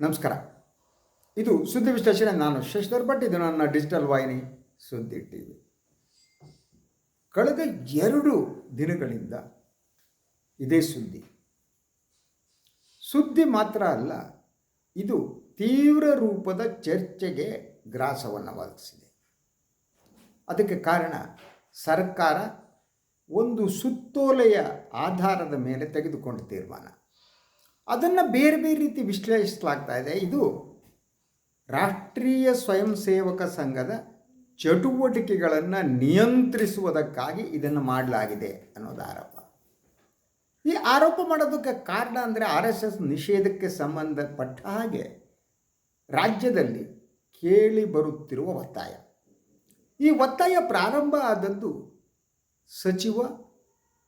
ನಮಸ್ಕಾರ. ಇದು ಸುದ್ದಿ ವಿಶ್ಲೇಷಣೆ. ನಾನು ಶಶಿಧರ್ ಭಟ್ ಇದು ನನ್ನ ಡಿಜಿಟಲ್ ವಾಹಿನಿ ಸುದ್ದಿ ಟಿ ವಿ ಕಳೆದ ಎರಡು ದಿನಗಳಿಂದ ಇದೇ ಸುದ್ದಿ. ಸುದ್ದಿ ಮಾತ್ರ ಅಲ್ಲ, ಇದು ತೀವ್ರ ರೂಪದ ಚರ್ಚೆಗೆ ಗ್ರಾಸವನ್ನು ಒದಗಿಸಿದೆ. ಅದಕ್ಕೆ ಕಾರಣ, ಸರ್ಕಾರ ಒಂದು ಸುತ್ತೋಲೆಯ ಆಧಾರದ ಮೇಲೆ ತೆಗೆದುಕೊಂಡ ತೀರ್ಮಾನ. ಅದನ್ನು ಬೇರೆ ಬೇರೆ ರೀತಿ ವಿಶ್ಲೇಷಿಸಲಾಗ್ತಾ ಇದೆ. ಇದು ರಾಷ್ಟ್ರೀಯ ಸ್ವಯಂ ಸೇವಕ ಸಂಘದ ಚಟುವಟಿಕೆಗಳನ್ನು ನಿಯಂತ್ರಿಸುವುದಕ್ಕಾಗಿ ಇದನ್ನು ಮಾಡಲಾಗಿದೆ ಅನ್ನೋದು ಆರೋಪ. ಈ ಆರೋಪ ಮಾಡೋದಕ್ಕೆ ಕಾರಣ ಅಂದರೆ ಆರ್ ಎಸ್ ಎಸ್ ನಿಷೇಧಕ್ಕೆ ಸಂಬಂಧಪಟ್ಟ ಹಾಗೆ ರಾಜ್ಯದಲ್ಲಿ ಕೇಳಿ ಬರುತ್ತಿರುವ ಒತ್ತಾಯ. ಈ ಒತ್ತಾಯ ಪ್ರಾರಂಭ ಆದದ್ದು ಸಚಿವ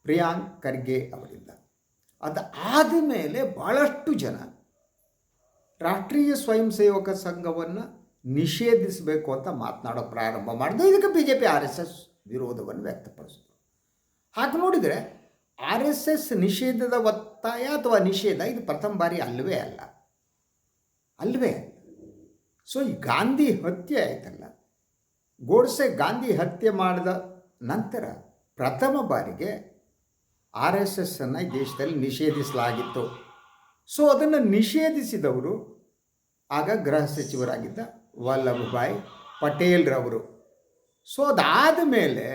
ಪ್ರಿಯಾಂಕ್ ಖರ್ಗೆ ಅವರಿಂದ. ಅದು ಆದಮೇಲೆ ಭಾಳಷ್ಟು ಜನ ರಾಷ್ಟ್ರೀಯ ಸ್ವಯಂ ಸೇವಕ ಸಂಘವನ್ನು ನಿಷೇಧಿಸಬೇಕು ಅಂತ ಮಾತನಾಡೋ ಪ್ರಾರಂಭ ಮಾಡಿದ್ರು ಇದಕ್ಕೆ B J P R S S ವಿರೋಧವನ್ನು ವ್ಯಕ್ತಪಡಿಸಿದ್ರು. ಹಾಗೆ ನೋಡಿದರೆ ಆರ್ ಎಸ್ ಎಸ್ ನಿಷೇಧದ ಒತ್ತಾಯ ಅಥವಾ ನಿಷೇಧ ಇದು ಪ್ರಥಮ ಬಾರಿ ಅಲ್ಲವೇ ಅಲ್ಲ. ಅಲ್ವೇ ಸೊ ಈ ಗಾಂಧಿ ಹತ್ಯೆ ಆಯ್ತಲ್ಲ. ಗೋಡ್ಸೆ ಗಾಂಧಿ ಹತ್ಯೆ ಮಾಡಿದ ನಂತರ ಪ್ರಥಮ ಬಾರಿಗೆ ಆರ್ ಎಸ್ ಎಸ್ಸನ್ನು ದೇಶದಲ್ಲಿ ನಿಷೇಧಿಸಲಾಗಿತ್ತು. ಸೊ ಅದನ್ನು ನಿಷೇಧಿಸಿದವರು ಆಗ ಗೃಹ ಸಚಿವರಾಗಿದ್ದ ವಲ್ಲಭಭಾಯ್ ಪಟೇಲ್ರವರು ಸೊ ಅದಾದ ಮೇಲೆ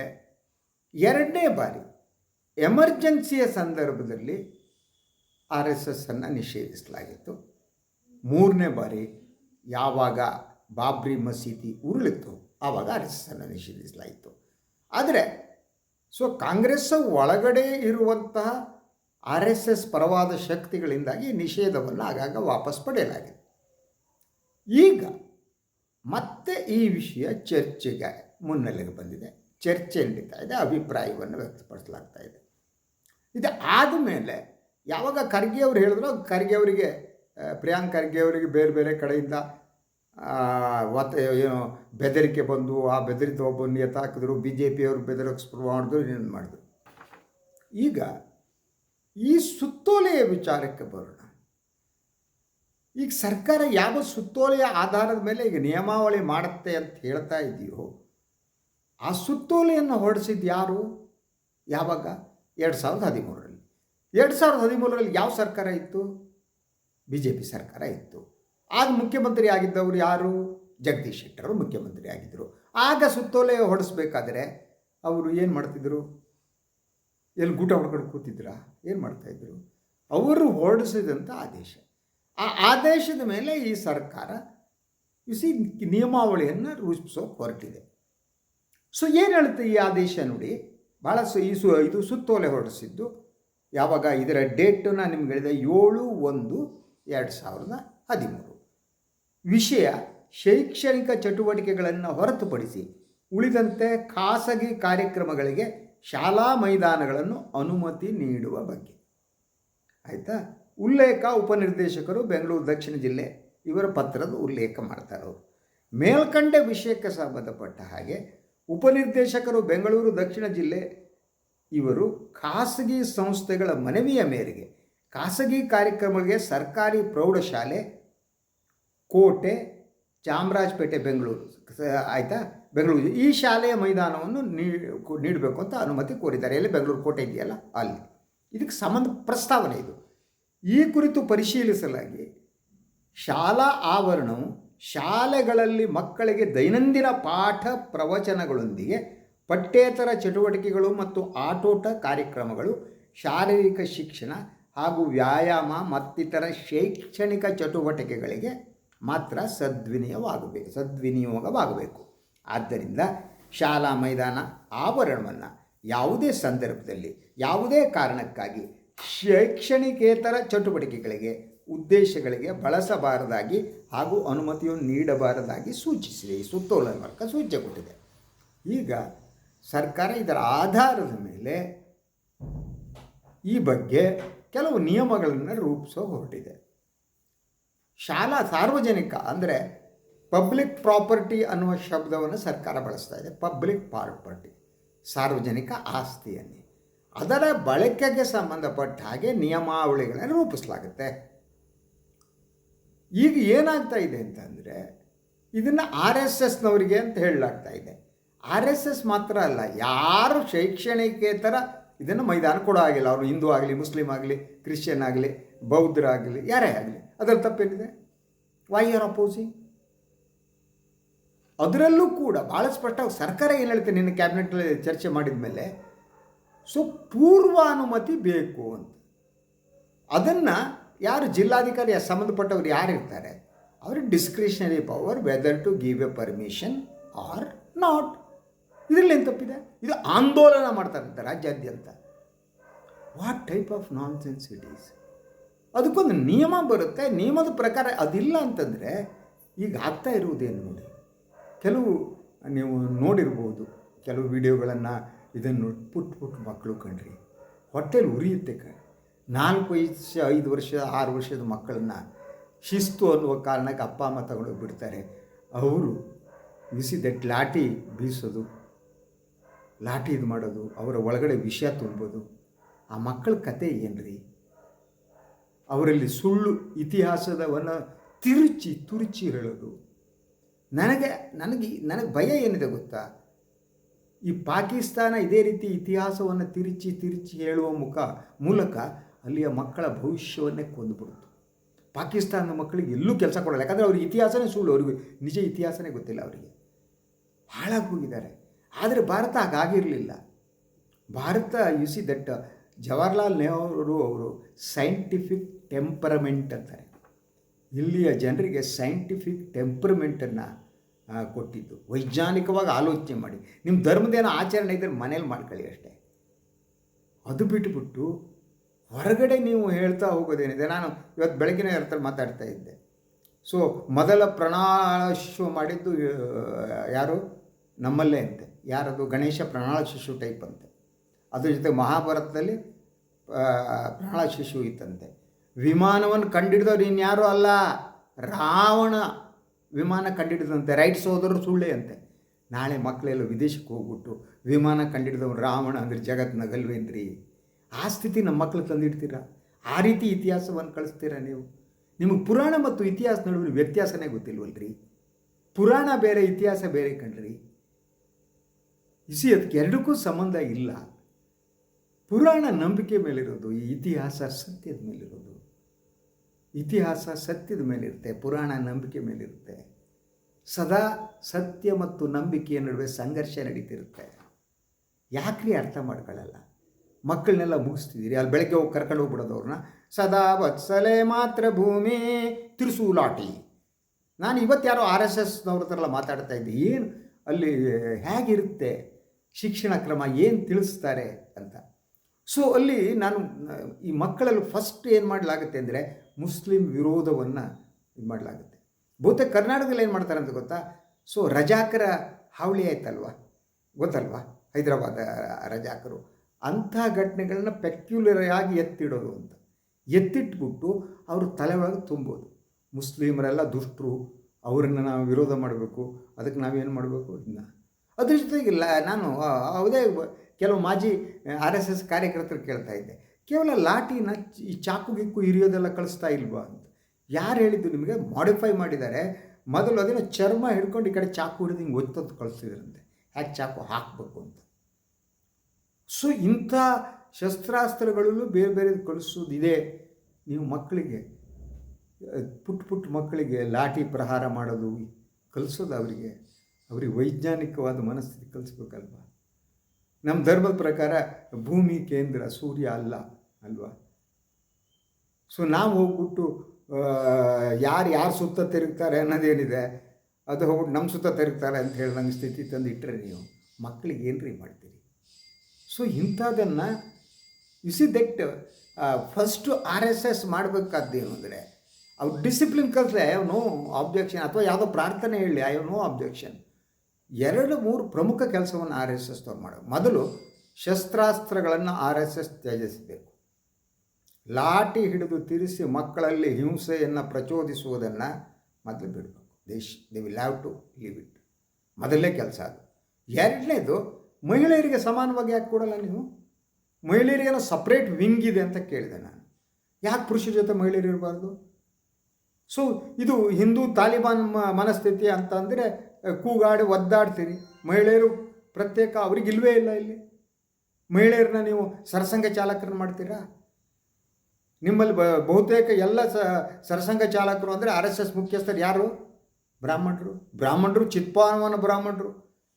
ಎರಡನೇ ಬಾರಿ ಎಮರ್ಜೆನ್ಸಿಯ ಸಂದರ್ಭದಲ್ಲಿ ಆರ್ ಎಸ್ ಎಸ್ಸನ್ನು ನಿಷೇಧಿಸಲಾಗಿತ್ತು. ಮೂರನೇ ಬಾರಿ ಯಾವಾಗ ಬಾಬ್ರಿ ಮಸೀದಿ ಉರುಳಿತು ಆವಾಗ ಆರ್ ಎಸ್ ಎಸ್ಸನ್ನು ನಿಷೇಧಿಸಲಾಯಿತು ಆದರೆ ಸೊ ಕಾಂಗ್ರೆಸ್ ಒಳಗಡೆ ಇರುವಂತಹ ಆರ್ ಎಸ್ ಎಸ್ ಪರವಾದ ಶಕ್ತಿಗಳಿಂದಾಗಿ ನಿಷೇಧವನ್ನು ಆಗಾಗ ವಾಪಸ್ ಪಡೆಯಲಾಗಿದೆ. ಈಗ ಮತ್ತೆ ಈ ವಿಷಯ ಚರ್ಚೆಗೆ ಮುನ್ನೆಲೆಗೆ ಬಂದಿದೆ. ಚರ್ಚೆ ನಡೀತಾ ಇದೆ, ಅಭಿಪ್ರಾಯವನ್ನು ವ್ಯಕ್ತಪಡಿಸಲಾಗ್ತಾ ಇದೆ. ಇದು ಆದಮೇಲೆ ಯಾವಾಗ ಖರ್ಗೆ ಅವರು ಹೇಳಿದ್ರು, ಖರ್ಗೆ ಅವರಿಗೆ ಪ್ರಿಯಾಂಕ್ ಖರ್ಗೆ ಅವರಿಗೆ ಬೇರೆ ಬೇರೆ ಕಡೆಯಿಂದ ಒತ್ತ ಏನು, ಬೆದರಿಕೆ ಬಂದು, ಆ ಬೆದರಿತ ಒಬ್ಬನ ಎತ್ತಾಕಿದ್ರು ಬಿ ಜೆ ಪಿಯವರು ಬೆದರಿಕೆ ಮಾಡಿದ್ರು ಇನ್ನೇನು ಮಾಡಿದ್ರು. ಈಗ ಈ ಸುತ್ತೋಲೆಯ ವಿಚಾರಕ್ಕೆ ಬರೋಣ. ಈಗ ಸರ್ಕಾರ ಯಾವ ಸುತ್ತೋಲೆಯ ಆಧಾರದ ಮೇಲೆ ಈಗ ನಿಯಮಾವಳಿ ಮಾಡುತ್ತೆ ಅಂತ ಹೇಳ್ತಾ ಇದೆಯೋ, ಆ ಸುತ್ತೋಲೆಯನ್ನು ಹೊರಡಿಸಿದ್ದು ಯಾರು? ಯಾವಾಗ? ಎರಡು ಸಾವಿರದ ಹದಿಮೂರರಲ್ಲಿ. ಎರಡು ಸಾವಿರದ ಹದಿಮೂರರಲ್ಲಿ ಯಾವ ಸರ್ಕಾರ ಇತ್ತು? ಬಿ ಜೆ ಪಿ ಸರ್ಕಾರ ಇತ್ತು. ಆಗ ಮುಖ್ಯಮಂತ್ರಿ ಆಗಿದ್ದವರು ಯಾರು? ಜಗದೀಶ್ ಶೆಟ್ಟರು ಮುಖ್ಯಮಂತ್ರಿ ಆಗಿದ್ದರು. ಆಗ ಸುತ್ತೋಲೆ ಹೊಡೆಸ್ಬೇಕಾದ್ರೆ ಅವರು ಏನು ಮಾಡ್ತಿದ್ರು? ಎಲ್ಲಿ ಗೂಟ ಹೊಡ್ಕೊಂಡು ಕೂತಿದ್ರಾ? ಏನು ಮಾಡ್ತಾಯಿದ್ರು ಅವರು ಹೊರಡಿಸಿದಂಥ ಆದೇಶ. ಆ ಆದೇಶದ ಮೇಲೆ ಈ ಸರ್ಕಾರ ಸಿ ನಿಯಮಾವಳಿಯನ್ನು ರೂಪಿಸೋಕೆ ಹೊರಟಿದೆ. ಸೊ ಏನು ಹೇಳುತ್ತೆ ಈ ಆದೇಶ ನೋಡಿ? ಭಾಳ ಸು, ಈ ಸು, ಇದು ಸುತ್ತೋಲೆ ಹೊರಡಿಸಿದ್ದು ಯಾವಾಗ ಇದರ ಡೇಟನ್ನು ನಿಮ್ಗೆ ಹೇಳಿದೆ, ಏಳು ಒಂದು ಎರಡು ಸಾವಿರದ ಹದಿಮೂರು. ವಿಷಯ ಶೈಕ್ಷಣಿಕ ಚಟುವಟಿಕೆಗಳನ್ನು ಹೊರತುಪಡಿಸಿ ಉಳಿದಂತೆ ಖಾಸಗಿ ಕಾರ್ಯಕ್ರಮಗಳಿಗೆ ಶಾಲಾ ಮೈದಾನಗಳನ್ನು ಅನುಮತಿ ನೀಡುವ ಬಗ್ಗೆ. ಆಯಿತಾ? ಉಲ್ಲೇಖ ಉಪನಿರ್ದೇಶಕರು ಬೆಂಗಳೂರು ದಕ್ಷಿಣ ಜಿಲ್ಲೆ ಇವರ ಪತ್ರದ ಉಲ್ಲೇಖ ಮಾಡ್ತಾರೆ? ಅವರು ಮೇಲ್ಕಂಡ ವಿಷಯಕ್ಕೆ ಸಂಬಂಧಪಟ್ಟ ಹಾಗೆ ಉಪನಿರ್ದೇಶಕರು ಬೆಂಗಳೂರು ದಕ್ಷಿಣ ಜಿಲ್ಲೆ ಇವರು ಖಾಸಗಿ ಸಂಸ್ಥೆಗಳ ಮನವಿಯ ಮೇರೆಗೆ ಖಾಸಗಿ ಕಾರ್ಯಕ್ರಮಗಳಿಗೆ ಸರ್ಕಾರಿ ಪ್ರೌಢಶಾಲೆ ಕೋಟೆ, ಚಾಮರಾಜಪೇಟೆ, ಬೆಂಗಳೂರು. ಆಯಿತಾ? ಬೆಂಗಳೂರು. ಈ ಶಾಲೆಯ ಮೈದಾನವನ್ನು ನೀಡಬೇಕು ಅಂತ ಅನುಮತಿ ಕೋರಿದ್ದಾರೆ. ಎಲ್ಲಿ? ಬೆಂಗಳೂರು ಕೋಟೆ ಇದೆಯಲ್ಲ? ಅಲ್ಲಿ. ಇದಕ್ಕೆ ಸಂಬಂಧ, ಪ್ರಸ್ತಾವನೆ ಇದು. ಈ ಕುರಿತು ಪರಿಶೀಲಿಸಲಾಗಿ ಶಾಲಾ ಆವರಣವು ಶಾಲೆಗಳಲ್ಲಿ ಮಕ್ಕಳಿಗೆ ದೈನಂದಿನ ಪಾಠ ಪ್ರವಚನಗಳೊಂದಿಗೆ ಪಠ್ಯೇತರ ಚಟುವಟಿಕೆಗಳು ಮತ್ತು ಆಟೋಟ ಕಾರ್ಯಕ್ರಮಗಳು, ಶಾರೀರಿಕ ಶಿಕ್ಷಣ ಹಾಗೂ ವ್ಯಾಯಾಮ ಮತ್ತಿತರ ಶೈಕ್ಷಣಿಕ ಚಟುವಟಿಕೆಗಳಿಗೆ ಮಾತ್ರ ಸದ್ವಿನಿಯವಾಗಬೇಕು ಸದ್ವಿನಿಯೋಗವಾಗಬೇಕು. ಆದ್ದರಿಂದ ಶಾಲಾ ಮೈದಾನ ಆವರಣವನ್ನು ಯಾವುದೇ ಸಂದರ್ಭದಲ್ಲಿ, ಯಾವುದೇ ಕಾರಣಕ್ಕಾಗಿ ಶೈಕ್ಷಣಿಕೇತರ ಚಟುವಟಿಕೆಗಳಿಗೆ, ಉದ್ದೇಶಗಳಿಗೆ ಬಳಸಬಾರದಾಗಿ ಹಾಗೂ ಅನುಮತಿಯನ್ನು ನೀಡಬಾರದಾಗಿ ಸೂಚಿಸಿದೆ. ಈ ಸುತ್ತೋಲನ ಮೂಲಕ ಸೂಚನೆ ಕೊಟ್ಟಿದೆ. ಈಗ ಸರ್ಕಾರ ಇದರ ಆಧಾರದ ಮೇಲೆ ಈ ಬಗ್ಗೆ ಕೆಲವು ನಿಯಮಗಳನ್ನು ರೂಪಿಸೋ ಹೊರಟಿದೆ. ಶಾಲಾ ಸಾರ್ವಜನಿಕ ಅಂದರೆ ಪಬ್ಲಿಕ್ ಪ್ರಾಪರ್ಟಿ ಅನ್ನುವ ಶಬ್ದವನ್ನು ಸರ್ಕಾರ ಬಳಸ್ತಾ ಇದೆ. ಪಬ್ಲಿಕ್ ಪ್ರಾಪರ್ಟಿ ಸಾರ್ವಜನಿಕ ಆಸ್ತಿಯನ್ನೇ ಅದರ ಬಳಕೆಗೆ ಸಂಬಂಧಪಟ್ಟ ಹಾಗೆ ನಿಯಮಾವಳಿಗಳನ್ನು ರೂಪಿಸಲಾಗುತ್ತೆ. ಈಗ ಏನಾಗ್ತಾ ಇದೆ ಅಂತಂದರೆ, ಇದನ್ನು ಆರ್ ಎಸ್ ಎಸ್ನವರಿಗೆ ಅಂತ ಹೇಳಲಾಗ್ತಾ ಇದೆ. ಆರ್ ಎಸ್ ಎಸ್ ಮಾತ್ರ ಅಲ್ಲ, ಯಾರು ಶೈಕ್ಷಣಿಕೇತರ ಇದನ್ನು ಮೈದಾನ ಕೊಡೋ ಆಗಿಲ್ಲ. ಅವರು ಹಿಂದೂ ಆಗಲಿ, ಮುಸ್ಲಿಂ ಆಗಲಿ, ಕ್ರಿಶ್ಚಿಯನ್ ಆಗಲಿ ಬೌದ್ಧರಾಗಲಿ, ಯಾರೇ ಆಗಲಿ, ಅದರಲ್ಲಿ ತಪ್ಪೇನಿದೆ? ವೈ ಆರ್ ಅಪೋಸಿಂಗ್ ಅದರಲ್ಲೂ ಕೂಡ ಭಾಳ ಸ್ಪಷ್ಟವಾಗಿ ಸರ್ಕಾರ ಏನು ಹೇಳುತ್ತೆ ನಿನ್ನ ಕ್ಯಾಬಿನೆಟ್ನಲ್ಲಿ ಚರ್ಚೆ ಮಾಡಿದ ಮೇಲೆ? ಸೊ ಪೂರ್ವಾನುಮತಿ ಬೇಕು ಅಂತ. ಅದನ್ನು ಯಾರು ಜಿಲ್ಲಾಧಿಕಾರಿ ಸಂಬಂಧಪಟ್ಟವ್ರು ಯಾರು ಇರ್ತಾರೆ? ಅವ್ರಿಗೆ discretionary power whether to give a permission or not ಇದರಲ್ಲಿ ತಪ್ಪಿದೆ? ಇದು ಆಂದೋಲನ ಮಾಡ್ತಾರಂತೆ ರಾಜ್ಯಾದ್ಯಂತ. What type of nonsense it ಅದಕ್ಕೊಂದು ನಿಯಮ ಬರುತ್ತೆ. ನಿಯಮದ ಪ್ರಕಾರ ಅದಿಲ್ಲ ಅಂತಂದರೆ ಈಗ ಆಗ್ತಾ ಇರುವುದೇನು ನೋಡಿ? ಕೆಲವು ನೀವು ನೋಡಿರ್ಬೋದು, ಕೆಲವು ವಿಡಿಯೋಗಳನ್ನು ಇದನ್ನು ಪುಟ್ ಪುಟ್ ಮಕ್ಕಳು ಕಣ್ರಿ ಹೊಟ್ಟೆಲಿ ಉರಿಯುತ್ತೆ ಕ, ನಾಲ್ಕು ವರ್ಷ ಐದು ವರ್ಷ, ಆರು ವರ್ಷದ ಮಕ್ಕಳನ್ನು ಶಿಸ್ತು ಅನ್ನುವ ಕಾರಣಕ್ಕೆ ಅಪ್ಪ, ಅಮ್ಮ ತಗೊಂಡೋಗಿ ಬಿಡ್ತಾರೆ ಅವರು ಬಿಸಿ ದಟ್ ಲಾಠಿ ಬೀಸೋದು ಲಾಟಿ ಇದು ಮಾಡೋದು ಅವರ ಒಳಗಡೆ ವಿಷಯ ತುಂಬೋದು. ಆ ಮಕ್ಕಳ ಕತೆ ಏನ್ರಿ? ಅವರಲ್ಲಿ ಸುಳ್ಳು ಇತಿಹಾಸದವನ್ನು ತಿರುಚಿ ತುರುಚಿ ಹೇಳೋದು. ನನಗೆ ನನಗೆ ನನಗೆ ಭಯ ಏನಿದೆ ಗೊತ್ತಾ? ಈ ಪಾಕಿಸ್ತಾನ ಇದೇ ರೀತಿ ಇತಿಹಾಸವನ್ನು ತಿರುಚಿ ತಿರುಚಿ ಹೇಳುವ ಮುಖ ಮೂಲಕ ಅಲ್ಲಿಯ ಮಕ್ಕಳ ಭವಿಷ್ಯವನ್ನೇ ಕೊಂದುಬಿಡ್ತು ಪಾಕಿಸ್ತಾನದ ಮಕ್ಕಳಿಗೆ ಎಲ್ಲೂ ಕೆಲಸ ಕೊಡಲ್ಲ. ಯಾಕಂದರೆ ಅವ್ರಿಗೆ ಇತಿಹಾಸನೇ ಸುಳ್ಳು. ಅವರಿಗೆ ನಿಜ ಇತಿಹಾಸನೇ ಗೊತ್ತಿಲ್ಲ ಅವರಿಗೆ. ಹಾಳಾಗಿ ಹೋಗಿದ್ದಾರೆ. ಆದರೆ ಭಾರತ ಹಾಗಾಗಿರಲಿಲ್ಲ. Bharat you see that Jawaharlal Nehru ಅವರು ಸೈಂಟಿಫಿಕ್ ಟೆಂಪರಮೆಂಟ್ ಅಂತಾರೆ. ಇಲ್ಲಿಯ ಜನರಿಗೆ ಸೈಂಟಿಫಿಕ್ ಟೆಂಪರಮೆಂಟನ್ನು ಕೊಟ್ಟಿದ್ದು. ವೈಜ್ಞಾನಿಕವಾಗಿ ಆಲೋಚನೆ ಮಾಡಿ. ನಿಮ್ಮ ಧರ್ಮದೇನೋ ಆಚರಣೆ ಇದ್ದರೆ ಮನೇಲಿ ಮಾಡ್ಕೊಳ್ಳಿ ಅಷ್ಟೇ. ಅದು ಬಿಟ್ಟುಬಿಟ್ಟು ಹೊರಗಡೆ ನೀವು ಹೇಳ್ತಾ ಹೋಗೋದೇನಿದೆ, ನಾನು ಇವತ್ತು ಬೆಳಗಿನ ಹತ್ರ ಮಾತಾಡ್ತಾ ಇದ್ದೆ. ಸೊ ಮೊದಲ ಪ್ರಣಾಳಶು ಮಾಡಿದ್ದು ಯಾರು? ನಮ್ಮಲ್ಲೇ ಅಂತೆ. ಯಾರದು? ಗಣೇಶ ಪ್ರಣಾಳ ಶಿಶು ಟೈಪ್ ಅಂತೆ. ಅದ್ರ ಜೊತೆ ಮಹಾಭಾರತದಲ್ಲಿ ಪ್ರಾಣ ಶಿಶು ಇತ್ತಂತೆ. ವಿಮಾನವನ್ನು ಕಂಡಿಡಿದವ್ರು ಇನ್ಯಾರೂ ಅಲ್ಲ. ರಾವಣ ವಿಮಾನ ಕಂಡಿಡಿದಂತೆ, ರೈಟ್ ಸೋದರರು ಸುಳ್ಳೆ ಅಂತೆ ನಾಳೆ ಮಕ್ಕಳೆಲ್ಲ ವಿದೇಶಕ್ಕೆ ಹೋಗ್ಬಿಟ್ಟು ವಿಮಾನ ಕಂಡಿಡಿದವ್ರು ರಾವಣ ಅಂದರೆ ಜಗತ್ನಗಲ್ವೇನ್ರಿ ಆ ಸ್ಥಿತಿ ನಮ್ಮ ಮಕ್ಕಳು ತಂದಿಡ್ತೀರಾ? ಆ ರೀತಿ ಇತಿಹಾಸವನ್ನು ಕಳಿಸ್ತೀರಾ ನೀವು? ನಿಮಗೆ ಪುರಾಣ ಮತ್ತು ಇತಿಹಾಸ ನಡುವಿನ ವ್ಯತ್ಯಾಸನೇ ಗೊತ್ತಿಲ್ವಲ್ರಿ? ಪುರಾಣ ಬೇರೆ, ಇತಿಹಾಸ ಬೇರೆ ಕಣ್ರಿ. ಇಸಿ ಅದಕ್ಕೆ ಎರಡಕ್ಕೂ ಸಂಬಂಧ ಇಲ್ಲ. ಪುರಾಣ ನಂಬಿಕೆ ಮೇಲಿರೋದು, ಈ ಇತಿಹಾಸ ಸತ್ಯದ ಮೇಲಿರೋದು. ಇತಿಹಾಸ ಸತ್ಯದ ಮೇಲಿರುತ್ತೆ, ಪುರಾಣ ನಂಬಿಕೆ ಮೇಲಿರುತ್ತೆ. ಸದಾ ಸತ್ಯ ಮತ್ತು ನಂಬಿಕೆಯ ನಡುವೆ ಸಂಘರ್ಷ ನಡೀತಿರುತ್ತೆ. ಯಾಕ್ರಿ ಅರ್ಥ ಮಾಡ್ಕೊಳ್ಳಲ್ಲ? ಮಕ್ಕಳನ್ನೆಲ್ಲ ಮುಗಿಸ್ತಿದ್ದೀರಿ, ಅಲ್ಲಿ ಬೆಳಗ್ಗೆ ಹೋಗಿ ಕರ್ಕೊಂಡು ಹೋಗ್ಬಿಡೋದು ಅವ್ರನ್ನ ಸದಾ ವತ್ಸಲೆ ಮಾತ್ರ ಭೂಮಿ, ತಿರುಸೂಲಾಟಿ. ನಾನು ಇವತ್ತು ಯಾರೋ ಆರ್ ಎಸ್ ಎಸ್ನವ್ರ ಹತ್ರ ಎಲ್ಲ ಮಾತಾಡ್ತಾ ಇದ್ದೆ, ಏನು, ಅಲ್ಲಿ ಹೇಗಿರುತ್ತೆ? ಶಿಕ್ಷಣ ಕ್ರಮ ಏನು ತಿಳಿಸ್ತಾರೆ? ಅಂತ. ಸೊ ಅಲ್ಲಿ ನಾನು, ಈ ಮಕ್ಕಳಲ್ಲಿ ಫಸ್ಟ್ ಏನು ಮಾಡಲಾಗುತ್ತೆ ಅಂದರೆ ಮುಸ್ಲಿಂ ವಿರೋಧವನ್ನು ಇದು ಮಾಡಲಾಗುತ್ತೆ. ಬಹುತೇಕ ಕರ್ನಾಟಕದಲ್ಲಿ ಏನು ಮಾಡ್ತಾರೆ ಅಂತ ಗೊತ್ತಾ? ಸೊ ರಜಾಕರ ಹಾವಳಿ ಆಯ್ತಲ್ವಾ? ಗೊತ್ತಲ್ವಾ? ಹೈದರಾಬಾದ ರಜಾಕರು. ಅಂಥ ಘಟನೆಗಳನ್ನ ಪೆಕ್ಯುಲರ್ ಆಗಿ ಎತ್ತಿಡೋದು ಅಂತ. ಎತ್ತಿಟ್ಬಿಟ್ಟು ಅವರು ತಲೆ ಒಳಗೆ ತುಂಬೋದು. ಮುಸ್ಲಿಮರೆಲ್ಲ ದುಷ್ಟರು, ಅವರನ್ನು ನಾವು ವಿರೋಧ ಮಾಡಬೇಕು, ಅದಕ್ಕೆ ನಾವೇನು ಮಾಡಬೇಕು? ಇದನ್ನ ಅದ್ರ ಜೊತೆಗಿಲ್ಲ ನಾನು ಅದೇ ಕೆಲವು ಮಾಜಿ ಆರ್ ಎಸ್ ಎಸ್ ಕಾರ್ಯಕರ್ತರು ಕೇಳ್ತಾ ಇದ್ದೆ. ಕೇವಲ ಲಾಠಿನ ಈ ಚಾಕು ಗಿಕ್ಕು ಇರಿಯೋದೆಲ್ಲ ಕಳಿಸ್ತಾ ಇಲ್ವಾ ಅಂತ. ಯಾರು ಹೇಳಿದ್ದು ನಿಮಗೆ? ಮಾಡಿಫೈ ಮಾಡಿದ್ದಾರೆ ಮೊದಲು ಅದನ್ನು ಚರ್ಮ ಹಿಡ್ಕೊಂಡು ಈ ಕಡೆ ಚಾಕು ಹಿಡಿದು ಹಿಂಗೆ ಒತ್ತೊತ್ತು ಕಳಿಸ್ತಿದ್ರಂತೆ ಯಾಕೆ ಚಾಕು ಹಾಕಬೇಕು ಅಂತ? ಸೊ ಇಂಥ ಶಸ್ತ್ರಾಸ್ತ್ರಗಳಲ್ಲೂ ಬೇರೆ ಬೇರೆ ಕಳಿಸೋದಿದೆ ನೀವು ಮಕ್ಕಳಿಗೆ ಪುಟ್ ಪುಟ್ಟ ಮಕ್ಕಳಿಗೆ ಲಾಠಿ ಪ್ರಹಾರ ಮಾಡೋದು, ಕಲಿಸೋದು ಅವರಿಗೆ ಅವರಿಗೆ ವೈಜ್ಞಾನಿಕವಾದ ಮನಸ್ಥಿತಿ ಕಲಿಸ್ಬೇಕಲ್ವ? ನಮ್ಮ ಧರ್ಮದ ಪ್ರಕಾರ ಭೂಮಿ ಕೇಂದ್ರ ಸೂರ್ಯ ಅಲ್ಲ. ಅಲ್ವಾ? ಸೊ ನಾವು ಹೋಗ್ಬಿಟ್ಟು ಯಾರು ಯಾರು ಸುತ್ತ ತಿರುಗ್ತಾರೆ ಅನ್ನೋದೇನಿದೆ, ಅದು ಹೋಗ್ಬಿಟ್ಟು ನಮ್ಮ ಸುತ್ತ ತಿರುಗ್ತಾರೆ ಅಂತ ಹೇಳಿ ನಂಗೆ ಸ್ಥಿತಿ ತಂದು ಇಟ್ಟರೆ ನೀವು ಮಕ್ಕಳಿಗೆ ಏನು ರೀ ಮಾಡ್ತೀರಿ so ಇಂಥದ್ದನ್ನು you see that first R S S ಮಾಡಬೇಕಾದ್ದೇನು ಅಂದರೆ ಅವ್ರು ಡಿಸಿಪ್ಲಿನ್ ಕಲಿತ್ರೆ ನೋ ಆಬ್ಜೆಕ್ಷನ್ ಅಥವಾ ಯಾವುದೋ ಪ್ರಾರ್ಥನೆ ಹೇಳಿ ಐ ನೋ ಆಬ್ಜೆಕ್ಷನ್ ಎರಡು ಮೂರು ಪ್ರಮುಖ ಕೆಲಸವನ್ನು ಆರ್ ಎಸ್ ಎಸ್ ತೋರ್ ಮಾಡೋದು ಮೊದಲು ಶಸ್ತ್ರಾಸ್ತ್ರಗಳನ್ನು ಆರ್ ಎಸ್ ಎಸ್ ತ್ಯಜಿಸಬೇಕು. ಲಾಠಿ ಹಿಡಿದು ತಿರುಸಿ ಮಕ್ಕಳಲ್ಲಿ ಹಿಂಸೆಯನ್ನು ಪ್ರಚೋದಿಸುವುದನ್ನು ಮೊದಲು ಬಿಡಬೇಕು. ದೇಶ್ they will have to leave it ಮೊದಲನೇ ಕೆಲಸ ಅದು. ಎರಡನೇದು ಮಹಿಳೆಯರಿಗೆ ಸಮಾನವಾಗಿ ಯಾಕೆ ಕೊಡಲ್ಲ ನೀವು? ಮಹಿಳೆಯರಿಗೆಲ್ಲ ಸಪ್ರೇಟ್ ವಿಂಗ್ ಇದೆ ಅಂತ ಕೇಳಿದೆ ನಾನು. ಯಾಕೆ ಪುರುಷರ ಜೊತೆ ಮಹಿಳೆಯರು ಇರಬಾರ್ದು? ಸೊ ಇದು ಹಿಂದೂ ತಾಲಿಬಾನ್ ಮನಸ್ಥಿತಿ ಅಂತ ಅಂದರೆ ಕೂಗಾಡಿ ಒದ್ದಾಡ್ತೀರಿ. ಮಹಿಳೆಯರು ಪ್ರತ್ಯೇಕ ಅವ್ರಿಗೆ ಇಲ್ವೇ ಇಲ್ಲ ಇಲ್ಲಿ. ಮಹಿಳೆಯರನ್ನ ನೀವು ಸರಸಂಘ ಚಾಲಕರನ್ನ ಮಾಡ್ತೀರಾ? ನಿಮ್ಮಲ್ಲಿ ಬಹುತೇಕ ಎಲ್ಲ ಸ, ಸರಸಂಘ ಚಾಲಕರು ಅಂದರೆ ಆರ್ ಎಸ್ ಎಸ್ ಮುಖ್ಯಸ್ಥರು ಯಾರು? ಬ್ರಾಹ್ಮಣರು. ಬ್ರಾಹ್ಮಣರು ಚಿತ್ಪಾವನ ಬ್ರಾಹ್ಮಣರು.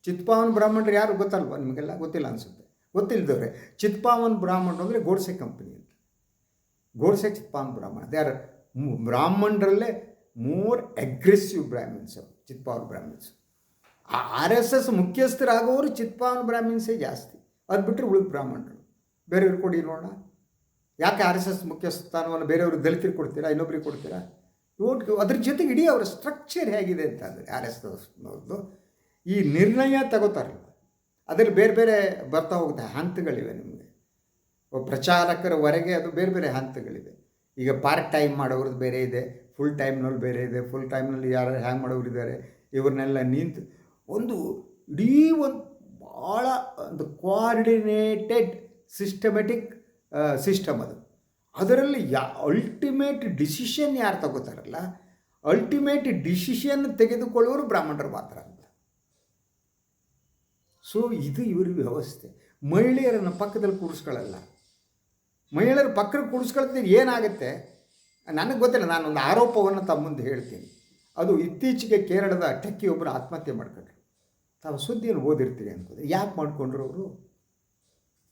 ಚಿತ್ಪಾವನ ಬ್ರಾಹ್ಮಣರು ಯಾರು ಗೊತ್ತಲ್ವ? ನಿಮಗೆಲ್ಲ ಗೊತ್ತಿಲ್ಲ ಅನಿಸುತ್ತೆ. ಗೊತ್ತಿಲ್ಲದವ್ರೆ ಚಿತ್ಪಾವನ್ ಬ್ರಾಹ್ಮಣರು ಅಂದರೆ ಗೋಡ್ಸೆ ಕಂಪನಿ ಅಂತ. ಗೋಡ್ಸೆ ಚಿತ್ಪಾವನ್ ಬ್ರಾಹ್ಮಣ. They are ಬ್ರಾಹ್ಮಣರಲ್ಲೇ more aggressive Brahmins Chitpavan Brahmins R S S ಮುಖ್ಯಸ್ಥರಾಗೋರು Chitpavan ಬ್ರಾಹ್ಮಿನ್ಸೇ ಜಾಸ್ತಿ. ಅದು ಬಿಟ್ಟರೆ ಉಳಿದ ಬ್ರಾಹ್ಮಣರು. ಬೇರೆಯವ್ರು ಕೊಡಿ ನೋಡೋಣ. ಯಾಕೆ ಆರ್ ಎಸ್ ಎಸ್ ಮುಖ್ಯ ಸ್ಥಾನವನ್ನು ಬೇರೆಯವ್ರಿಗೆ ದಲಿತರಿಗೆ ಕೊಡ್ತೀರಾ, ಇನ್ನೊಬ್ರಿಗೆ ಕೊಡ್ತೀರಾ? ಇವತ್ತು ಅದ್ರ ಜೊತೆಗೆ ಇಡೀ ಅವರ ಸ್ಟ್ರಕ್ಚರ್ ಹೇಗಿದೆ ಅಂತ ಅಂದರೆ ಆರ್ ಎಸ್ ಅವ್ರದ್ದು ಈ ನಿರ್ಣಯ ತಗೋತಾರಲ್ಲ, ಅದರಲ್ಲಿ ಬೇರೆ ಬೇರೆ ಬರ್ತಾ ಹೋಗುತ್ತೆ, ಹಂತಗಳಿವೆ ನಿಮಗೆ. ಪ್ರಚಾರಕರವರೆಗೆ ಅದು ಬೇರೆ ಬೇರೆ ಹಂತಗಳಿವೆ. ಈಗ ಪಾರ್ಟ್ ಟೈಮ್ ಮಾಡೋರದ್ದು ಬೇರೆ ಇದೆ ಫುಲ್ ಟೈಮ್ನಲ್ಲಿ ಬೇರೆ ಇದೆ ಫುಲ್ ಟೈಮ್ನಲ್ಲಿ ಯಾರು ಹ್ಯಾಂಗ್ ಮಾಡೋರು ಇದ್ದಾರೆ, ಇವ್ರನ್ನೆಲ್ಲ ನಿಂತು ಒಂದು ಇಡೀ ಒಂದು ಭಾಳ ಒಂದು ಕೋಆರ್ಡಿನೇಟೆಡ್ ಸಿಸ್ಟಮೆಟಿಕ್ ಸಿಸ್ಟಮ್ ಅದು. ಅದರಲ್ಲಿ ಯಾ ಅಲ್ಟಿಮೇಟ್ ಡಿಸಿಷನ್ ಯಾರು ತಗೋತಾರಲ್ಲ ಅಲ್ಟಿಮೇಟ್ ಡಿಸಿಷನ್ ತೆಗೆದುಕೊಳ್ಳೋರು ಬ್ರಾಹ್ಮಣರು ಮಾತ್ರ ಅಂತ. ಸೊ ಇದು ಇವ್ರ ವ್ಯವಸ್ಥೆ. ಮಹಿಳೆಯರನ್ನು ಪಕ್ಕದಲ್ಲಿ ಕೂಡಿಸ್ಕೊಳ್ಳಲ್ಲ ಮಹಿಳೆಯರ ಪಕ್ಕದಲ್ಲಿ ಕೂಡಿಸ್ಕೊಳ್ತೀನಿ ಏನಾಗುತ್ತೆ? ನನಗೆ ಗೊತ್ತಿಲ್ಲ, ನಾನೊಂದು ಆರೋಪವನ್ನು ತಮ್ಮ ಮುಂದೆ ಹೇಳ್ತೀನಿ. ಅದು ಇತ್ತೀಚೆಗೆ ಕೇರಳದ ಟೆಕ್ಕಿಯೊಬ್ಬರು ಆತ್ಮಹತ್ಯೆ ಮಾಡ್ಕೊಂಡ್ರು. ತಾವು ಸುದ್ದಿಯನ್ನು ಓದಿರ್ತೀರಿ ಅನ್ಕೋದ್ರೆ ಯಾಕೆ ಮಾಡ್ಕೊಂಡ್ರು ಅವರು?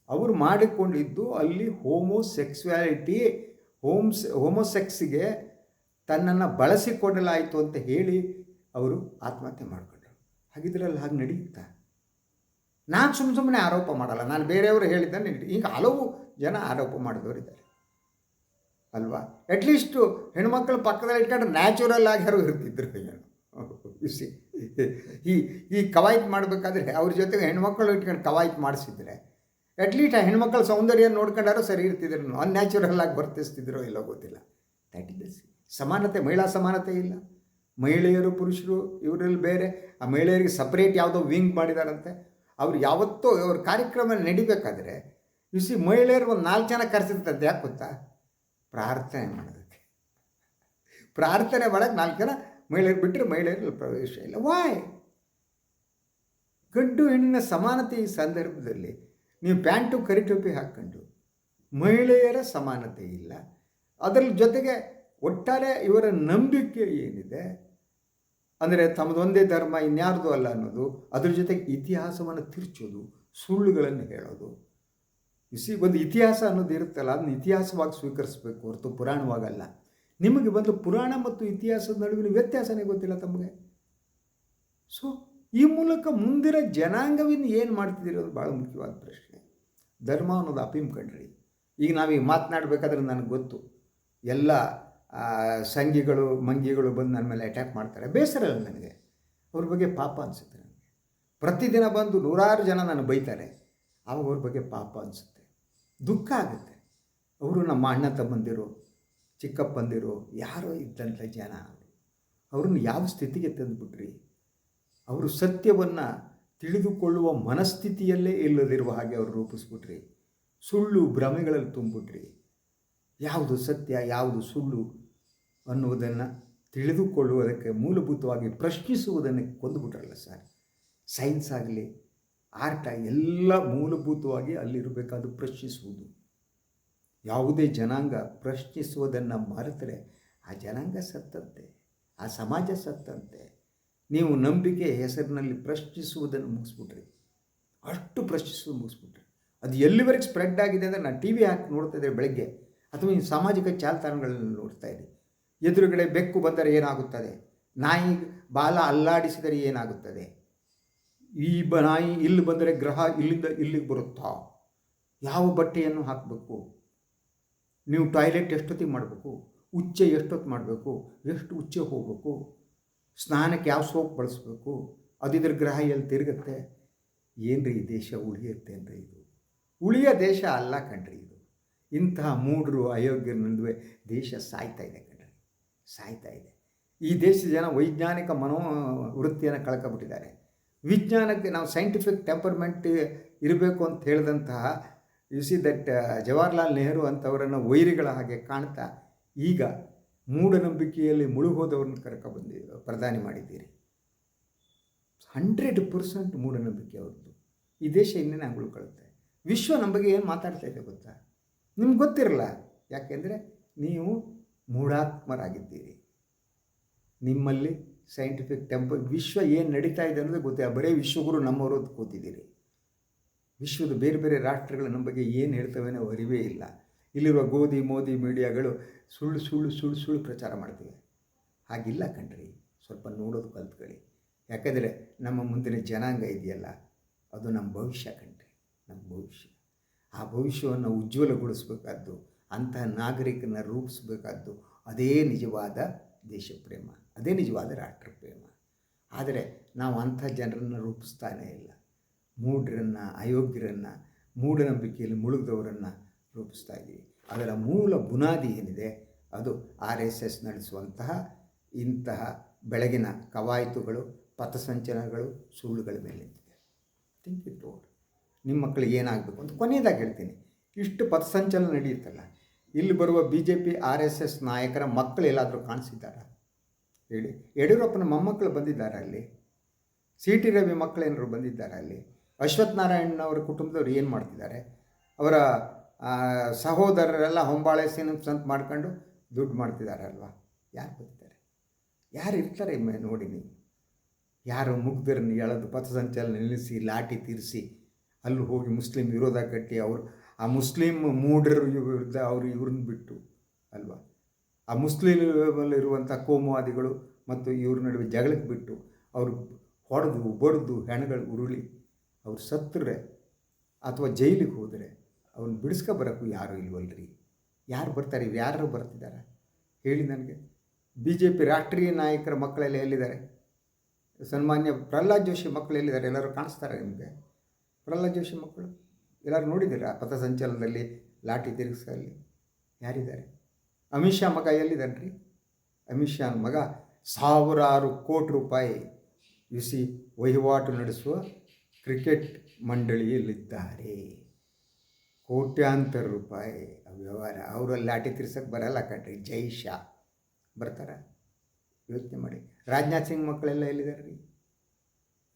ಅವರು ಮಾಡಿಕೊಂಡಿದ್ದು ಅಲ್ಲಿ ಹೋಮೋಸೆಕ್ಸುಯಾಲಿಟಿ ಹೋಮ್ಸ್, ಹೋಮೋಸೆಕ್ಸ್ಗೆ ತನ್ನನ್ನು ಬಳಸಿಕೊಡಲಾಯಿತು ಅಂತ ಹೇಳಿ ಅವರು ಆತ್ಮಹತ್ಯೆ ಮಾಡಿಕೊಂಡರು. ಹಾಗಿದ್ರಲ್ಲಿ ಹಾಗೆ ನಡೆಯುತ್ತಾ? ನಾನು ಸುಮ್ಮ ಸುಮ್ಮನೆ ಆರೋಪ ಮಾಡಲ್ಲ. ನಾನು ಬೇರೆಯವರು ಹೇಳಿದ್ದಾನೆ ಈಗ ಹಲವು ಜನ ಆರೋಪ ಮಾಡಿದವರಿದ್ದಾರೆ ಅಲ್ವಾ? ಅಟ್ಲೀಸ್ಟು ಹೆಣ್ಮಕ್ಳು ಪಕ್ಕದಲ್ಲಿ ಇಟ್ಕೊಂಡು ನ್ಯಾಚುರಲ್ ಆಗಿ ಯಾರು ಇರ್ತಿದ್ರು ಏನು? ಈ ಈ ಕವಾಯತ್ ಮಾಡಬೇಕಾದ್ರೆ ಅವ್ರ ಜೊತೆಗೆ ಹೆಣ್ಮಕ್ಳು ಇಟ್ಕೊಂಡು ಕವಾಯತ್ ಮಾಡಿಸಿದ್ರೆ ಅಟ್ಲೀಸ್ಟ್ ಆ ಹೆಣ್ಮಕ್ಳ ಸೌಂದರ್ಯ ನೋಡ್ಕೊಂಡಾರು ಸರಿ ಇರ್ತಿದ್ರು. ಅನ್ಯಾಚುರಲ್ ಆಗಿ ವರ್ತಿಸ್ತಿದ್ರು ಇಲ್ಲೋ ಗೊತ್ತಿಲ್ಲ. ಇಸ್ ಸಮಾನತೆ, ಮಹಿಳಾ ಸಮಾನತೆ ಇಲ್ಲ. ಮಹಿಳೆಯರು, ಪುರುಷರು, ಇವರಲ್ಲಿ ಬೇರೆ. ಆ ಮಹಿಳೆಯರಿಗೆ ಸಪ್ರೇಟ್ ಯಾವುದೋ ವಿಂಗ್ ಮಾಡಿದಾರಂತೆ. ಅವ್ರು ಯಾವತ್ತೋ ಅವ್ರ ಕಾರ್ಯಕ್ರಮ ನಡಿಬೇಕಾದ್ರೆ ಸಿ ಮಹಿಳೆಯರು ಒಂದು ನಾಲ್ಕು ಜನ ಕರೆಸಿರ್ತಂತೆ ಯಾಕೆ ಗೊತ್ತಾ? ಪ್ರಾರ್ಥನೆ ಮಾಡೋದಕ್ಕೆ. ಪ್ರಾರ್ಥನೆ ಒಳಗೆ ನಾಲ್ಕು ಜನ ಮಹಿಳೆಯರು ಬಿಟ್ಟರೆ ಮಹಿಳೆಯರಲ್ಲಿ ಪ್ರವೇಶ ಇಲ್ಲ. ವಾಯ್ ಗಂಡು ಹೆಣ್ಣಿನ ಸಮಾನತೆ ಈ ಸಂದರ್ಭದಲ್ಲಿ ನೀವು ಪ್ಯಾಂಟು ಕರಿಟೊಪ್ಪಿ ಹಾಕ್ಕೊಂಡು ಮಹಿಳೆಯರ ಸಮಾನತೆ ಇಲ್ಲ. ಅದರ ಜೊತೆಗೆ ಒಟ್ಟಾರೆ ಇವರ ನಂಬಿಕೆ ಏನಿದೆ? ಅಂದರೆ ತಮ್ಮದೊಂದೇ ಧರ್ಮ, ಇನ್ಯಾರ್ದು ಅಲ್ಲ ಅನ್ನೋದು, ಅದ್ರ ಜೊತೆಗೆ ಇತಿಹಾಸವನ್ನು ತಿರ್ಚೋದು, ಸುಳ್ಳುಗಳನ್ನು ಹೇಳೋದು. ಇಸಿ ಒಂದು ಇತಿಹಾಸ ಅನ್ನೋದು ಇರುತ್ತಲ್ಲ, ಅದನ್ನ ಇತಿಹಾಸವಾಗಿ ಸ್ವೀಕರಿಸಬೇಕು ಹೊರತು ಪುರಾಣವಾಗಲ್ಲ. ನಿಮಗೆ ಬಂದು ಪುರಾಣ ಮತ್ತು ಇತಿಹಾಸದ ನಡುವಿನ ವ್ಯತ್ಯಾಸನೇ ಗೊತ್ತಿಲ್ಲ ತಮಗೆ? ಸೊ ಈ ಮೂಲಕ ಮುಂದಿನ ಜನಾಂಗವಿನ ಏನು ಮಾಡ್ತಿದ್ದೀರಿ ಅದು ಭಾಳ ಮುಖ್ಯವಾದ ಪ್ರಶ್ನೆ. ಧರ್ಮ ಅನ್ನೋದು ಅಪಿಮ್ ಕಂಡ್ರಿ ಈಗ ನಾವೀಗ ಮಾತನಾಡಬೇಕಾದ್ರೆ ನನಗೆ ಗೊತ್ತು. ಎಲ್ಲ ಸಂಘಿಗಳು ಮಂಗಿಗಳು ಬಂದು ನನ್ನ ಮೇಲೆ ಅಟ್ಯಾಕ್ ಮಾಡ್ತಾರೆ. ಬೇಸರ ಇಲ್ಲ ನನಗೆ. ಅವ್ರ ಬಗ್ಗೆ ಪಾಪ ಅನಿಸುತ್ತೆ ನನಗೆ. ಪ್ರತಿದಿನ ಬಂದು ನೂರಾರು ಜನ ನಾನು ಬೈತಾರೆ. ಆವಾಗ ಅವ್ರ ಬಗ್ಗೆ ಪಾಪ ಅನಿಸುತ್ತೆ. ದುಃಖ ಆಗುತ್ತೆ. ಅವರು ನಮ್ಮ ಅಣ್ಣ ತಮ್ಮಂದಿರು, ಚಿಕ್ಕಪ್ಪಂದಿರು, ಯಾರೋ ಇದ್ದಂಥ ಜನ. ಅವ್ರನ್ನ ಯಾವ ಸ್ಥಿತಿಗೆ ತಂದುಬಿಟ್ರಿ? ಅವರು ಸತ್ಯವನ್ನು ತಿಳಿದುಕೊಳ್ಳುವ ಮನಸ್ಥಿತಿಯಲ್ಲೇ ಇಲ್ಲದಿರುವ ಹಾಗೆ ಅವರು ರೂಪಿಸ್ಬಿಟ್ರಿ. ಸುಳ್ಳು ಭ್ರಮೆಗಳಲ್ಲಿ ತುಂಬಿಟ್ರಿ. ಯಾವುದು ಸತ್ಯ, ಯಾವುದು ಸುಳ್ಳು ಅನ್ನುವುದನ್ನು ತಿಳಿದುಕೊಳ್ಳುವುದಕ್ಕೆ ಮೂಲಭೂತವಾಗಿ ಪ್ರಶ್ನಿಸುವುದನ್ನು ಕೊಂದುಬಿಟ್ರಲ್ಲ ಸರ್. ಸೈನ್ಸ್ ಆಗಲಿ, ಆರ್ಟ್ ಎಲ್ಲ ಮೂಲಭೂತವಾಗಿ ಅಲ್ಲಿರಬೇಕಾದ ಪ್ರಶ್ನಿಸುವುದು. ಯಾವುದೇ ಜನಾಂಗ ಪ್ರಶ್ನಿಸುವುದನ್ನು ಮರೆತರೆ ಆ ಜನಾಂಗ ಸತ್ತಂತೆ, ಆ ಸಮಾಜ ಸತ್ತಂತೆ. ನೀವು ನಂಬಿಕೆ ಹೆಸರಿನಲ್ಲಿ ಪ್ರಶ್ನಿಸುವುದನ್ನು ಮುಗಿಸ್ಬಿಟ್ರಿ. ಅಷ್ಟು ಪ್ರಶ್ನಿಸುವುದು ಮುಗಿಸ್ಬಿಟ್ರಿ. ಅದು ಎಲ್ಲಿವರೆಗೆ ಸ್ಪ್ರೆಡ್ ಆಗಿದೆ ಅಂದರೆ ನಾನು ಟಿ ವಿ ಹಾಕಿ ನೋಡ್ತಾ ಇದ್ದೆ ಬೆಳಗ್ಗೆ, ಅಥವಾ ಈ ಸಾಮಾಜಿಕ ಜಾಲತಾಣಗಳಲ್ಲಿ ನೋಡ್ತಾ ಇದ್ದೆ. ಎದುರುಗಡೆ ಬೆಕ್ಕು ಬಂದರೆ ಏನಾಗುತ್ತದೆ? ನಾಯಿ ಬಾಲ ಅಲ್ಲಾಡಿಸಿದರೆ ಏನಾಗುತ್ತದೆ? ಈ ಬ ನಾಯಿ ಇಲ್ಲಿ ಬಂದರೆ ಗ್ರಹ ಇಲ್ಲಿಂದ ಇಲ್ಲಿಗೆ ಬರುತ್ತಾ? ಯಾವ ಬಟ್ಟೆಯನ್ನು ಹಾಕಬೇಕು? ನೀವು ಟಾಯ್ಲೆಟ್ ಎಷ್ಟೊತ್ತಿಗೆ ಮಾಡಬೇಕು? ಉಚ್ಚೆ ಎಷ್ಟೊತ್ತು ಮಾಡಬೇಕು? ಎಷ್ಟು ಉಚ್ಚೆ ಹೋಗಬೇಕು? ಸ್ನಾನಕ್ಕೆ ಯಾವ ಸೋಪ್ ಬಳಸಬೇಕು? ಅದಿದ್ರ ಗ್ರಹ ಎಲ್ಲಿ ತಿರುಗುತ್ತೆ? ಏನ್ರಿ ಈ ದೇಶ ಉಳಿಯುತ್ತೆ ಅಂದರೆ ಇದು? ಉಳಿಯ ದೇಶ ಅಲ್ಲ ಕಣ್ರಿ ಇದು. ಇಂತಹ ಮೂಢರು ಅಯೋಗ್ಯರ ನಡುವೆ ದೇಶ ಸಾಯ್ತಾ ಇದೆ ಕಣ್ರಿ. ಸಾಯ್ತಾ ಇದೆ. ಈ ದೇಶದ ಜನ ವೈಜ್ಞಾನಿಕ ಮನೋ ವೃತ್ತಿಯನ್ನು ಕಳ್ಕೊಬಿಟ್ಟಿದ್ದಾರೆ. ವಿಜ್ಞಾನಕ್ಕೆ ನಾವು ಸೈಂಟಿಫಿಕ್ ಟೆಂಪರ್ಮೆಂಟ್ ಇರಬೇಕು ಅಂತ ಹೇಳಿದಂತಹ you see that Jawaharlal Nehru ಅಂಥವರನ್ನು ವೈರಿಗಳ ಹಾಗೆ ಕಾಣ್ತಾ ಈಗ ಮೂಢನಂಬಿಕೆಯಲ್ಲಿ ಮುಳುಗೋದವ್ರನ್ನ ಕರ್ಕೊಬಂದಿ ಪ್ರಧಾನಿ ಮಾಡಿದ್ದೀರಿ. ಹಂಡ್ರೆಡ್ ಪರ್ಸೆಂಟ್ ಮೂಢನಂಬಿಕೆ ಅವ್ರದ್ದು. ಈ ದೇಶ ಇನ್ನೇನು ಕಳುತ್ತೆ? ವಿಶ್ವ ನಮ್ಮ ಬಗ್ಗೆ ಏನು ಮಾತಾಡ್ತಾ ಇದೆ ಗೊತ್ತಾ? ನಿಮ್ಗೆ ಗೊತ್ತಿರಲ್ಲ? ಯಾಕೆಂದರೆ ನೀವು ಮೂಢಾತ್ಮರಾಗಿದ್ದೀರಿ. ನಿಮ್ಮಲ್ಲಿ ಸೈಂಟಿಫಿಕ್ ಟೆಂಪಲ್ ವಿಶ್ವ ಏನು ನಡೀತಾ ಇದೆ ಅನ್ನೋದು ಗೊತ್ತಿಲ್ಲ ಬರೀ ವಿಶ್ವಗುರು ನಮ್ಮವರು ಕೂತಿದ್ದೀರಿ. ವಿಶ್ವದ ಬೇರೆ ಬೇರೆ ರಾಷ್ಟ್ರಗಳು ನಮ್ಮ ಬಗ್ಗೆ ಏನು ಹೇಳ್ತವೆ ಅರಿವೇ ಇಲ್ಲ. ಇಲ್ಲಿರುವ ಗೋಧಿ ಮೋದಿ ಮೀಡಿಯಾಗಳು ಸುಳ್ಳು ಸುಳ್ಳು ಸುಳ್ಳು ಸುಳ್ಳು ಪ್ರಚಾರ ಮಾಡ್ತೀವಿ. ಹಾಗಿಲ್ಲ ಕಣ್ರಿ. ಸ್ವಲ್ಪ ನೋಡೋದು ಕಲ್ತ್ಕೊಳ್ಳಿ. ಯಾಕಂದರೆ ನಮ್ಮ ಮುಂದಿನ ಜನಾಂಗ ಇದೆಯಲ್ಲ, ಅದು ನಮ್ಮ ಭವಿಷ್ಯ ಕಣ್ರಿ. ನಮ್ಮ ಭವಿಷ್ಯ. ಆ ಭವಿಷ್ಯವನ್ನು ಉಜ್ವಲಗೊಳಿಸ್ಬೇಕಾದ್ದು, ಅಂತಹ ನಾಗರಿಕನ ರೂಪಿಸ್ಬೇಕಾದ್ದು ಅದೇ ನಿಜವಾದ ದೇಶ ಪ್ರೇಮ ಅದೇ ನಿಜವಾದ ರಾಷ್ಟ್ರ ಪ್ರೇಮ ಆದರೆ ನಾವು ಅಂಥ ಜನರನ್ನು ರೂಪಿಸ್ತಾನೇ ಇಲ್ಲ. ಮೂಢರನ್ನು, ಅಯೋಗ್ಯರನ್ನು, ಮೂಢನಂಬಿಕೆಯಲ್ಲಿ ಮುಳುಗಿದವರನ್ನು ರೂಪಿಸ್ತಾ ಇದ್ದೀವಿ. ಅದರ ಮೂಲ ಬುನಾದಿ ಏನಿದೆ, ಅದು ಆರ್ ಎಸ್ ಎಸ್ ನಡೆಸುವಂತಹ ಇಂತಹ ಬೆಳಗಿನ ಕವಾಯಿತುಗಳು, ಪಥಸಂಚಲನಗಳು, ಸುಳ್ಳುಗಳ ಮೇಲೆ ನಿಂತಿದೆ. ಥಿಂಕ್ ಇಟ್ ಓವರ್ ನಿಮ್ಮ ಮಕ್ಕಳಿಗೆ ಏನಾಗಬೇಕು ಅಂತ ಕೊನೆಯದಾಗಿ ಹೇಳ್ತೀನಿ. ಇಷ್ಟು ಪಥಸಂಚಲನ ನಡೆಯುತ್ತಲ್ಲ, ಇಲ್ಲಿ ಬರುವ B J P R S S ನಾಯಕರ ಮಕ್ಕಳು ಎಲ್ಲಾದರೂ ಕಾಣಿಸಿದ್ದಾರಾ? ಹೇಳಿ. ಯಡಿಯೂರಪ್ಪನ ಮೊಮ್ಮಕ್ಕಳು ಬಂದಿದ್ದಾರೆ ಅಲ್ಲಿ? ಸಿ ಟಿ ರವಿ ಮಕ್ಕಳೇನಾದ್ರು ಬಂದಿದ್ದಾರೆ ಅಲ್ಲಿ? ಅಶ್ವಥ್ ನಾರಾಯಣನವರ ಕುಟುಂಬದವ್ರು ಏನು ಮಾಡ್ತಿದ್ದಾರೆ? ಅವರ ಸಹೋದರರೆಲ್ಲ ಹೊಂಬಾಳೆ ಸಿನಿಮ್ಸ್ ಅಂತ ಮಾಡ್ಕೊಂಡು ದುಡ್ಡು ಮಾಡ್ತಿದ್ದಾರೆ ಅಲ್ವಾ? ಯಾರು ಬರ್ತಾರೆ? ಯಾರು ಇರ್ತಾರೆ ನೋಡಿ ನೀವು? ಯಾರು ಮುಗ್ಧರನ್ನು ಎಳೆದು ಪಥಸಂಚಲನ ನಿಲ್ಲಿಸಿ, ಲಾಠಿ ತೀರಿಸಿ, ಅಲ್ಲಿ ಹೋಗಿ ಮುಸ್ಲಿಂ ವಿರೋಧ ಕಟ್ಟಿ ಅವರು, ಆ ಮುಸ್ಲಿಂ ಮೂಢರು ವಿರುದ್ಧ ಅವರು ಇವ್ರನ್ನ ಬಿಟ್ಟು ಅಲ್ವಾ? ಆ ಮುಸ್ಲಿಮಲ್ಲಿರುವಂಥ ಕೋಮುವಾದಿಗಳು ಮತ್ತು ಇವ್ರ ನಡುವೆ ಜಗಳಕ್ಕೆ ಬಿಟ್ಟು ಅವರು ಹೊಡೆದು, ಬಡಿದು ಹೆಣಗಳು ಉರುಳಿ, ಅವ್ರು ಸತ್ತರೆ ಅಥವಾ ಜೈಲಿಗೆ ಹೋದರೆ ಅವ್ನ ಬಿಡಿಸ್ಕೊ ಬರೋಕ್ಕೂ ಯಾರೂ ಇಲ್ವಲ್ರಿ? ಯಾರು ಬರ್ತಾರೆ? ಇವ್ರು ಯಾರು ಬರ್ತಿದ್ದಾರೆ ಹೇಳಿ ನನಗೆ. ಬಿ ಜೆ ಪಿ ರಾಷ್ಟ್ರೀಯ ನಾಯಕರ ಮಕ್ಕಳೆಲ್ಲ ಎಲ್ಲಿದ್ದಾರೆ? ಸನ್ಮಾನ್ಯ ಪ್ರಹ್ಲಾದ್ ಜೋಶಿ ಮಕ್ಕಳು ಎಲ್ಲಿದ್ದಾರೆ? ಎಲ್ಲರೂ ಕಾಣಿಸ್ತಾರೆ ನಿಮಗೆ? ಪ್ರಹ್ಲಾದ್ ಜೋಶಿ ಮಕ್ಕಳು? ಎಲ್ಲರೂ ನೋಡಿದ್ದೀರಾ ಪಥಸಂಚಲನದಲ್ಲಿ ಲಾಠಿ ತಿರುಗಿಸಲ್ಲಿ? ಯಾರಿದ್ದಾರೆ? ಅಮಿತ್ ಶಾ ಮಗ ಎಲ್ಲಿದ್ದಾನೆ ರೀ ಅಮಿತ್ ಶಾ ಮಗ ಸಾವಿರಾರು ಕೋಟಿ ರೂಪಾಯಿ ಯುಸಿ ವಹಿವಾಟು ನಡೆಸುವ ಕ್ರಿಕೆಟ್ ಮಂಡಳಿಯಲ್ಲಿದ್ದಾರೆ. ಕೋಟ್ಯಾಂತರ ರೂಪಾಯಿ ವ್ಯವಹಾರ ಅವರಲ್ಲಿ ಲಾಠಿ ತಿರ್ಸಕ್ಕೆ ಬರಲ್ಲ ಕಣ್ರಿ. ಜೈ ಶಾ. ಬರ್ತಾರ? ಯೋಚನೆ ಮಾಡಿ. ರಾಜನಾಥ್ ಸಿಂಗ್ ಮಕ್ಕಳೆಲ್ಲ ಎಲ್ಲಿದ್ದಾರೆ ರೀ?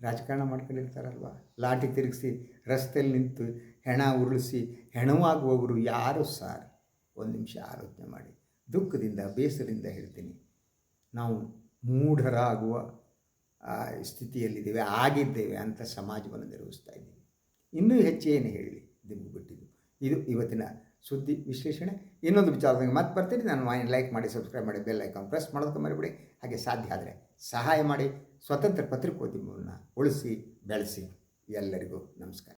ರಾಜಕಾರಣ ಮಾಡ್ಕೊಂಡಿರ್ತಾರಲ್ವ? ಲಾಠಿ ತಿರುಗಿಸಿ ರಸ್ತೆಯಲ್ಲಿ ನಿಂತು ಹೆಣ ಉರುಳಿಸಿ ಹೆಣವಾಗುವವರು ಯಾರು ಸಾರ್? ಒಂದು ನಿಮಿಷ ಆಲೋಚನೆ ಮಾಡಿ. ದುಃಖದಿಂದ, ಬೇಸರದಿಂದ ಹೇಳ್ತೀನಿ. ನಾವು ಮೂಢರಾಗುವ ಸ್ಥಿತಿಯಲ್ಲಿದ್ದೇವೆ, ಆಗಿದ್ದೇವೆ ಅಂತ ಸಮಾಜವನ್ನು ನಿರ್ವಹಿಸ್ತಾ ಇದ್ದೀವಿ ಇನ್ನೂ ಹೆಚ್ಚೇನು ಹೇಳಿ ನಿಮಗೆ ಬಿಟ್ಟಿದ್ದು ಇದು ಇವತ್ತಿನ ಸುದ್ದಿ ವಿಶ್ಲೇಷಣೆ. ಇನ್ನೊಂದು ವಿಚಾರದಾಗ ಮತ್ತೆ ಬರ್ತೀನಿ. ನಾನು ಲೈಕ್ ಮಾಡಿ ಸಬ್ಸ್ಕ್ರೈಬ್ ಮಾಡಿ ಬೆಲ್ ಐಕಾನ್ ಪ್ರೆಸ್ ಮಾಡೋದಕ್ಕೆ ಮರಿಬಿಡಿ. ಹಾಗೆ ಸಾಧ್ಯ ಆದರೆ ಸಹಾಯ ಮಾಡಿ. ಸ್ವತಂತ್ರ ಪತ್ರಿಕೋದ್ಯಮವನ್ನು ಉಳಿಸಿ, ಬೆಳೆಸಿ. ಎಲ್ಲರಿಗೂ ನಮಸ್ಕಾರ.